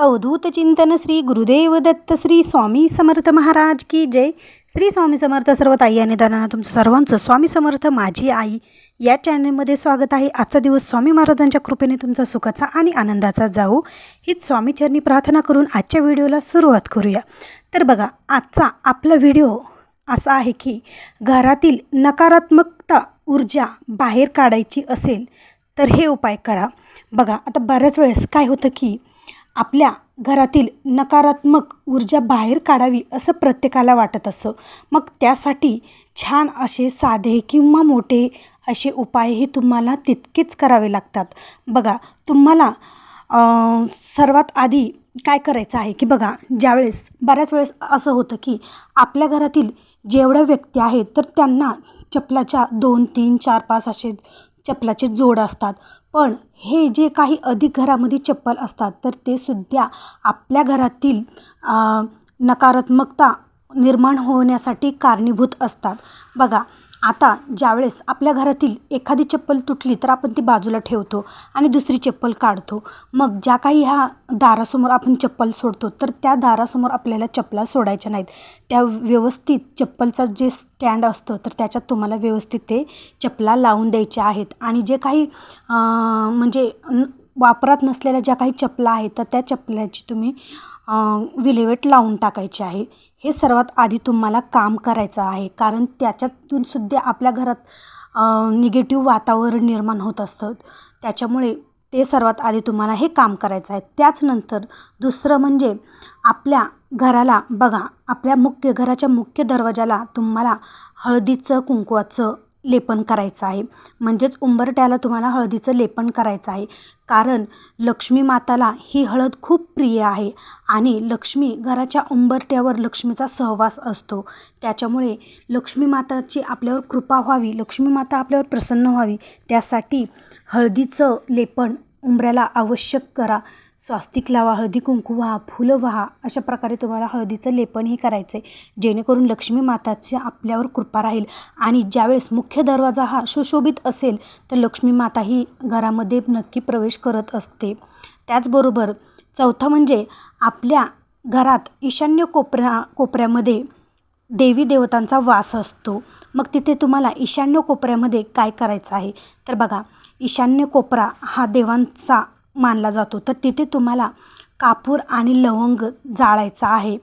अवधूत चिंतन श्री गुरुदेव दत्त श्री स्वामी समर्थ महाराज की जय. श्री स्वामी समर्थ सर्व ताई आणि दादांना तुमचं सर्वांचं स्वामी समर्थ माझी आई. या चॅनलमध्ये स्वागत आहे. आजचा दिवस स्वामी महाराजांच्या कृपेने तुमचा सुखाचा आणि आनंदाचा जाऊ. हीच स्वामीचरणी प्रार्थना करून आजच्या व्हिडिओला सुरुवात करूया. तर बघा आजचा आपला व्हिडिओ असा आहे की घरातील नकारात्मकता ऊर्जा बाहेर काढायची असेल तर हे उपाय करा. बघा आता बऱ्याच वेळेस काय होतं की आपल्या घरातील नकारात्मक ऊर्जा बाहेर काढावी असं प्रत्येकाला वाटत असतं मग त्यासाठी छान असे साधे किंवा मोठे असे उपायही तुम्हाला तितकेच करावे लागतात. बघा तुम्हाला सर्वात आधी काय करायचं आहे की बघा ज्यावेळेस बऱ्याच वेळेस असं होतं की आपल्या घरातील जेवढ्या व्यक्ती आहेत तर त्यांना चपलाच्या दोन तीन चार पाच असे चपलाचे जोड असतात. पण हे जे काही अधिक घरामध्ये चप्पल असतात तर ते सुद्धा आपल्या घरातील नकारात्मकता निर्माण होण्यासाठी कारणीभूत असतात. बघा आता ज्यावेळेस आपल्या घरातील एखादी चप्पल तुटली तर आपण ती बाजूला ठेवतो आणि दुसरी चप्पल काढतो. मग ज्या काही ह्या दारासमोर आपण चप्पल सोडतो तर त्या दारासमोर आपल्याला चप्पला सोडायच्या नाहीत. त्या व्यवस्थित चप्पलचा जे स्टँड असतं तर त्याच्यात तुम्हाला व्यवस्थित ते चपला लावून द्यायच्या आहेत. आणि जे काही म्हणजे वापरात नसलेल्या ज्या काही चपला आहेत तर त्या चपलाची तुम्ही विल्हेवाट लावून टाकायची आहे. हे सर्वात आधी तुम्हाला काम करायचं आहे. कारण त्याच्यातून सुद्धा आपल्या घरात निगेटिव्ह वातावरण निर्माण होत असतं. त्याच्यामुळे ते सर्वात आधी तुम्हाला हे काम करायचं आहे. त्याचनंतर दुसरं म्हणजे आपल्या घराला बघा आपल्या मुख्य घराच्या मुख्य दरवाजाला तुम्हाला हळदीचं कुंकवाचं लेपन करायचं आहे. म्हणजेच उंबरट्याला तुम्हाला हळदीचं लेपन करायचं आहे. कारण लक्ष्मी माताला ही हळद खूप प्रिय आहे आणि लक्ष्मी घराच्या उंबरट्यावर लक्ष्मीचा सहवास असतो. त्याच्यामुळे लक्ष्मी माताची आपल्यावर कृपा व्हावी लक्ष्मी माता आपल्यावर प्रसन्न व्हावी त्यासाठी हळदीचं लेपन उंबऱ्याला आवश्यक करा. स्वास्तिक लावा हळदी कुंकू व्हा फुलं व्हा अशा प्रकारे तुम्हाला हळदीचं लेपनही करायचं आहे जेणेकरून लक्ष्मी माताची आपल्यावर कृपा राहील. आणि ज्यावेळेस मुख्य दरवाजा हा सुशोभित असेल तर लक्ष्मी माता ही घरामध्ये नक्की प्रवेश करत असते. त्याचबरोबर चौथा म्हणजे आपल्या घरात ईशान्य कोपऱ्या कोपऱ्यामध्ये देवी देवतांचा वास असतो. मग तिथे तुम्हाला ईशान्य कोपऱ्यामध्ये काय करायचं आहे? तर बघा ईशान्य कोपरा हा देवांचा मानला जातो. तर तिथे तुम्हाला कापूर आणि लवंग जाळायचा आहे.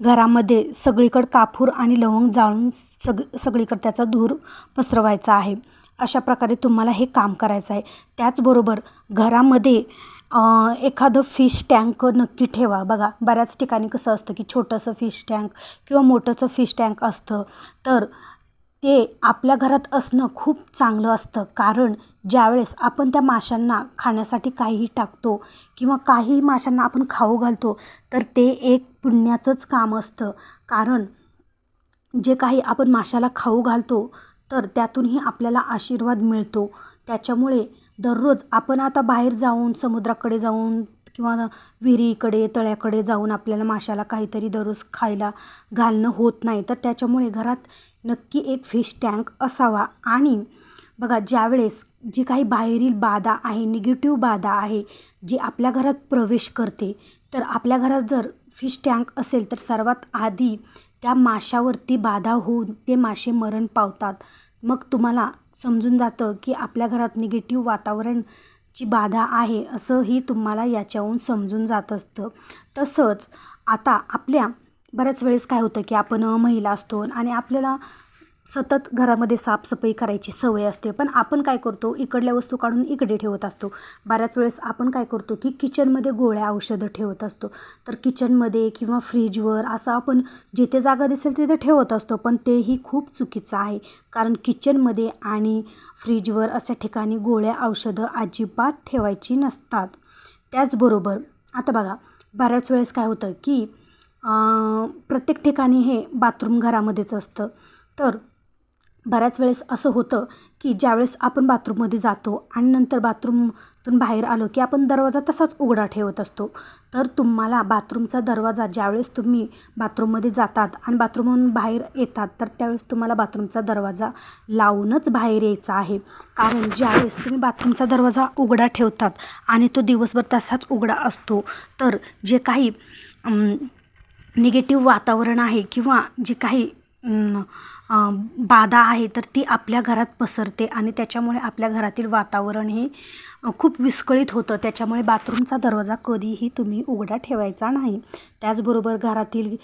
घरामध्ये सगळीकडं कापूर आणि लवंग जाळून सग सगळीकडं त्याचा धूर पसरवायचा आहे. अशा प्रकारे तुम्हाला हे काम करायचं आहे. त्याचबरोबर घरामध्ये एखादं फिश टँक नक्की ठेवा. बघा बऱ्याच ठिकाणी कसं असतं की छोटंसं फिश टँक किंवा मोठंसं फिश टँक असतं. तर ते आपल्या घरात असणं खूप चांगलं असतं. कारण ज्यावेळेस आपण त्या माशांना खाण्यासाठी काहीही टाकतो किंवा काही माशांना आपण खाऊ घालतो तर ते एक पुण्याचंच काम असतं. कारण जे काही आपण माशाला खाऊ घालतो तर त्यातूनही आपल्याला आशीर्वाद मिळतो. त्याच्यामुळे दररोज आपण आता बाहेर जाऊन समुद्राकडे जाऊन किंवा विहिरीकडे तळ्याकडे जाऊन आपल्याला माशाला काहीतरी दररोज खायला घालणं होत नाही. तर त्याच्यामुळे घरात नक्की एक फिश टँक असावा. आणि बघा ज्यावेळेस जी काही बाहेरील बाधा आहे निगेटिव्ह बाधा आहे जी आपल्या घरात प्रवेश करते तर आपल्या घरात जर फिश टँक असेल तर सर्वात आधी त्या माशावरती बाधा होऊन ते मासे मरण पावतात. मग तुम्हाला समजून जातं की आपल्या घरात निगेटिव्ह वातावरणची बाधा आहे असंही तुम्हाला याच्याहून समजून जात असतं. तसंच आता आपल्या बऱ्याच वेळेस काय होतं की आपण महिला असतो आणि आपल्याला स- सतत घरामध्ये साफसफाई करायची सवय असते. पण आपण काय करतो इकडल्या वस्तू काढून इकडे ठेवत असतो. बऱ्याच वेळेस आपण काय करतो की किचनमध्ये गोळ्या औषधं ठेवत असतो. तर किचनमध्ये किंवा फ्रीजवर असं आपण जिथे जागा दिसेल तिथे ठेवत असतो. पण तेही खूप चुकीचं आहे. कारण किचनमध्ये आणि फ्रीजवर अशा ठिकाणी गोळ्या औषधं अजिबात ठेवायची नसतात. त्याचबरोबर आता बघा बऱ्याच वेळेस काय होतं की प्रत्येक ठिकाणी हे बाथरूम घरामध्येच असतं. तर बऱ्याच वेळेस असं होतं की ज्यावेळेस आपण बाथरूममध्ये जातो आणि नंतर बाथरूमतून बाहेर आलो की आपण दरवाजा तसाच उघडा ठेवत असतो. तर तुम्हाला बाथरूमचा दरवाजा ज्यावेळेस तुम्ही बाथरूममध्ये जातात आणि बाथरूमहून बाहेर येतात तर त्यावेळेस तुम्हाला बाथरूमचा दरवाजा लावूनच बाहेर यायचा आहे. कारण ज्यावेळेस तुम्ही बाथरूमचा दरवाजा उघडा ठेवतात आणि तो दिवसभर तसाच उघडा असतो तर जे काही निगेटिव्ह वातावरण आहे किंवा जे काही बाधा आहे तर ती आपल्या घरात पसरते आणि त्याच्यामुळे आपल्या घरातील वातावरण हे खूप विस्कळीत होतं. त्याच्यामुळे बाथरूमचा दरवाजा कधीही तुम्ही उघडा ठेवायचा नाही. त्याचबरोबर घरातील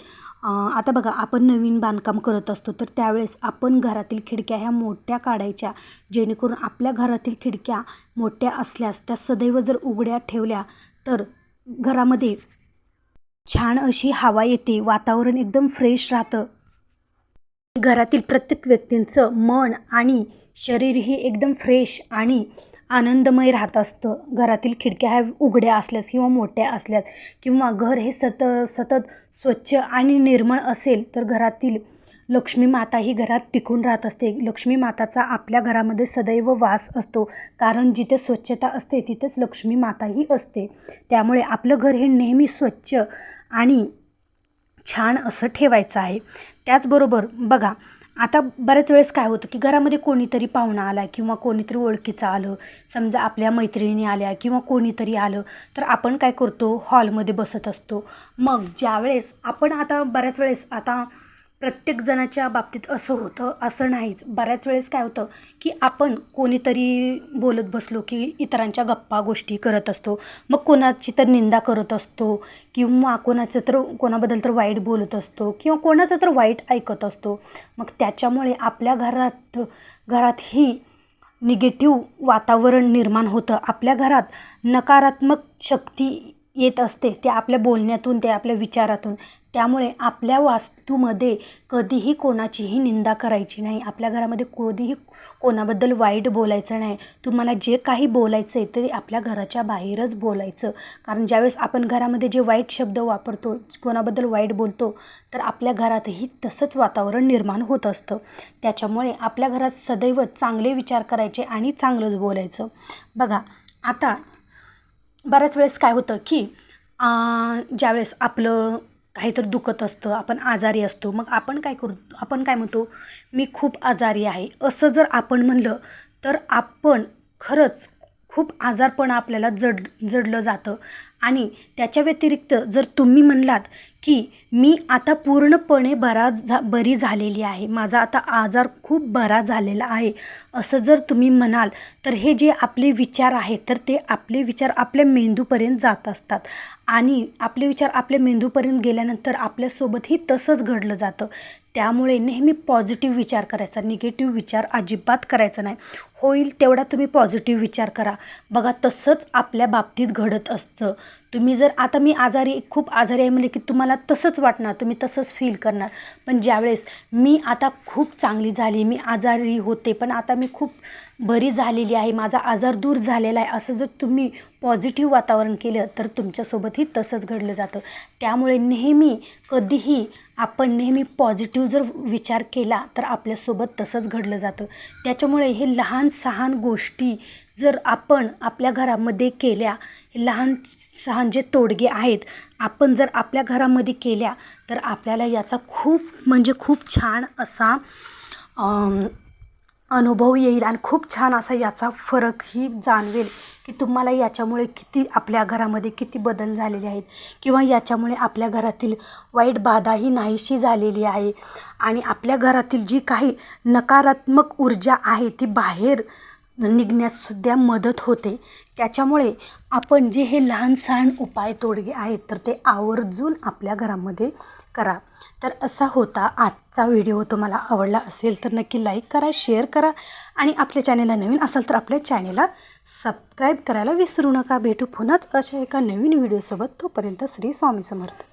आता बघा आपण नवीन बांधकाम करत असतो तर त्यावेळेस आपण घरातील खिडक्या ह्या मोठ्या काढायच्या. जेणेकरून आपल्या घरातील खिडक्या मोठ्या असल्यास त्या सदैव जर उघड्या ठेवल्या तर घरामध्ये छान अशी हवा येते वातावरण एकदम फ्रेश राहतं. घरातील प्रत्येक व्यक्तींचं मन आणि शरीरही एकदम फ्रेश आणि आनंदमय राहत असतं. घरातील खिडक्या ह्या उघड्या असल्यास किंवा मोठ्या असल्यास किंवा घर हे सत सतत स्वच्छ आणि निर्मळ असेल तर घरातील लक्ष्मी माता ही घरात टिकून राहत असते. लक्ष्मी माताचा आपल्या घरामध्ये सदैव वास असतो. कारण जिथे स्वच्छता असते तिथेच लक्ष्मी माताही असते. त्यामुळे आपलं घर हे नेहमी स्वच्छ आणि छान असं ठेवायचं आहे. त्याचबरोबर बघा आता बऱ्याच वेळेस काय होतं की घरामध्ये कोणीतरी पाहुणा आला किंवा कोणीतरी ओळखीचं आलं. समजा आपल्या मैत्रिणी आल्या किंवा कोणीतरी आलं तर आपण काय करतो? हॉलमध्ये बसत असतो. मग ज्यावेळेस आपण आता बऱ्याच वेळेस आता प्रत्येक जणाच्या बाबतीत असं होतं असं नाहीच. बऱ्याच वेळेस काय होतं की आपण कोणीतरी बोलत बसलो की इतरांच्या गप्पा गोष्टी करत असतो. मग कोणाची तर निंदा करत असतो किंवा कोणाचं तर कोणाबद्दल तर वाईट बोलत असतो किंवा कोणाचं तर वाईट ऐकत असतो. मग त्याच्यामुळे आपल्या घरात घरात ही निगेटिव्ह वातावरण निर्माण होतं. आपल्या घरात नकारात्मक शक्ती येत असते ते आपल्या बोलण्यातून ते आपल्या विचारातून. त्यामुळे आपल्या वास्तूमध्ये कधीही कोणाचीही निंदा करायची नाही. आपल्या घरामध्ये कधीही कोणाबद्दल वाईट बोलायचं नाही. तुम्हाला जे काही बोलायचं आहे ते आपल्या घराच्या बाहेरच बोलायचं. कारण ज्यावेळेस आपण घरामध्ये जे वाईट शब्द वापरतो कोणाबद्दल वाईट बोलतो तर आपल्या घरातही तसंच वातावरण निर्माण होत असतं. त्याच्यामुळे आपल्या घरात सदैव चांगले विचार करायचे आणि चांगलंच बोलायचं. बघा आता बऱ्याच वेळेस काय होतं की ज्यावेळेस आपलं काहीतरी दुखत असतं आपण आजारी असतो मग आपण काय करू आपण काय म्हणतो मी खूप आजारी आहे. असं जर आपण म्हणलं तर आपण खरंच खूप आजारपण आपल्याला जड जडलं जातं. आणि त्याच्या व्यतिरिक्त जर तुम्ही म्हणलात की मी आता पूर्णपणे बरा झा बरी झालेली आहे माझा आता आजार खूप बरा झालेला आहे असं जर तुम्ही म्हणाल तर हे जे आपले विचार आहेत तर ते आपले विचार आपल्या मेंदूपर्यंत जात असतात. आणि आपले विचार आपल्या मेंदूपर्यंत गेल्यानंतर आपल्यासोबतही तसंच घडलं जातं. त्यामुळे नेहमी पॉझिटिव्ह विचार करायचा निगेटिव्ह विचार अजिबात करायचा नाही. होईल तेवढा तुम्ही पॉझिटिव्ह विचार करा. बघा तसंच आपल्या बाबतीत घडत असतं. तुम्ही जर आता मी आजारी खूप आजारी आहे म्हणजे की तुम्हाला तसंच वाटणार तुम्ही तसंच फील करणार. पण ज्यावेळेस मी आता खूप चांगली झाली मी आजारी होते पण आता मी खूप बरी झालेली आहे माझा आजार दूर झालेला आहे असं जर तुम्ही पॉझिटिव्ह वातावरण केलं तर तुमच्यासोबतही तसंच घडलं जातं. त्यामुळे नेहमी कधीही आपण नेहमी पॉझिटिव्ह जर विचार केला तर आपल्यासोबत तसंच घडलं जातं. त्याच्यामुळे हे लहान सहान गोष्टी जर आपण आपल्या घरामध्ये केल्या लहान सहान जे तोडगे आहेत आपण जर आपल्या घरामध्ये केल्या तर आपल्याला याचा खूप म्हणजे खूप छान असा अनुभव येईल आणि खूप छान असा याचा फरकही जाणवेल की तुम्हाला याच्यामुळे किती आपल्या घरामध्ये किती बदल झालेले आहेत किंवा याच्यामुळे आपल्या घरातील वाईट बाधा ही नाहीशी झालेली आहे. आणि आपल्या घरातील जी काही नकारात्मक ऊर्जा आहे ती बाहेर निघण्यातसुद्धा मदत होते. त्याच्यामुळे आपण जे हे लहान सहान उपाय तोडगे आहेत तर ते आवर्जून आपल्या घरामध्ये करा. तर असा होता आजचा व्हिडिओ. तुम्हाला आवडला असेल तर नक्की लाईक करा शेअर करा आणि आपल्या चॅनेलला नवीन असाल तर आपल्या चॅनेलला सबस्क्राईब करायला विसरू नका. भेटू पुन्हाच अशा एका नवीन व्हिडिओसोबत. तोपर्यंत श्री स्वामी समर्थ.